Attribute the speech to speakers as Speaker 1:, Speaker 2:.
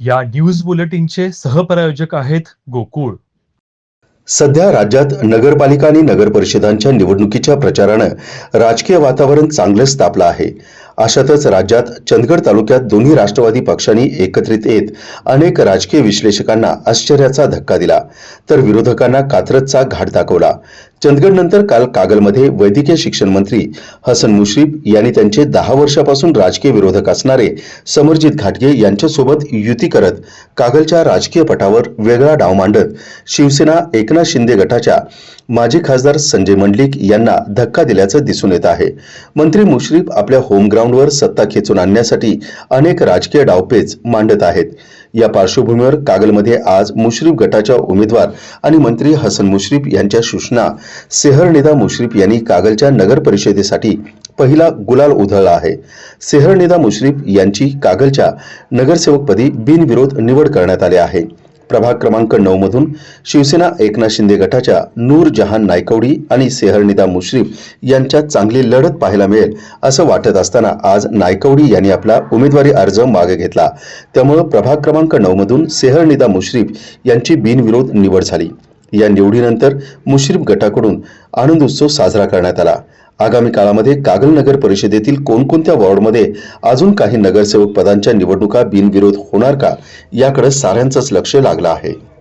Speaker 1: या न्यूज बुलेटिनचे सहप्रायोजक आहेत गोकुळ.
Speaker 2: सध्या राज्यात नगरपालिका आणि नगरपरिषदांच्या निवडणुकीच्या प्रचारानं राजकीय वातावरण चांगलंच तापलं आहे. अशातच राज्यात चंदगड तालुक्यात दोन्ही राष्ट्रवादी पक्षांनी एकत्रित येत अनेक राजकीय विश्लेषकांना आश्चर्याचा धक्का दिला. तर विरोधकांना कात्रजचा घाट दाखवला. चंदगडनंतर काल कागलमध्ये वैद्यकीय शिक्षण मंत्री हसन मुश्रीफ यांनी त्यांचे दहा वर्षापासून राजकीय विरोधक असणारे समरजित घाटगे यांच्यासोबत युती करत कागलच्या राजकीय पटावर वेगळा डाव मांडत शिवसेना एकनाथ शिंदे गटाच्या माजी खासदार संजय मंडलिक यांना धक्का दिल्याचं दिसून येत आहे. मंत्री मुश्रीफ आपल्या होमग्राऊंडवर सत्ता खेचून आणण्यासाठी अनेक राजकीय डावपेच मांडत आहेत. या पार्श्वभूमीवर कागलमध्ये आज मुश्रीफ गटाच्या उमेदवार आणि मंत्री हसन मुश्रीफ यांच्या सूचना सेहरनिदा मुश्रीफ यांनी कागलच्या नगर परिषदेसाठी पहिला गुलाल उधळला आहे. सेहरनिदा मुश्रीफ यांची कागलच्या नगरसेवकपदी बिनविरोध निवड करण्यात आली आहे. प्रभाग क्रमांक नऊ मधून शिवसेना एकनाथ शिंदे गटाच्या नूर जहान नायकवडी आणि सेहरनिदा मुश्रीफ यांच्यात चांगली लढत पाहायला मिळेल असं वाटत असताना आज नायकवडी यांनी आपला उमेदवारी अर्ज मागे घेतला. त्यामुळं प्रभाग क्रमांक नऊ मधून सेहरनिदा मुश्रीफ यांची बिनविरोध निवड झाली. या निवडीनंतर मुश्रीफ गटाकडून आनंदोत्सव साजरा करण्यात आला. आगामी काळामध्ये कागल नगर परिषदेतील कोणकोणत्या वॉर्डमध्ये अजून काही नगरसेवक पदांच्या निवडणुका बिनविरोध होणार का? याकडे साऱ्यांचंच लक्ष लागलं आहे.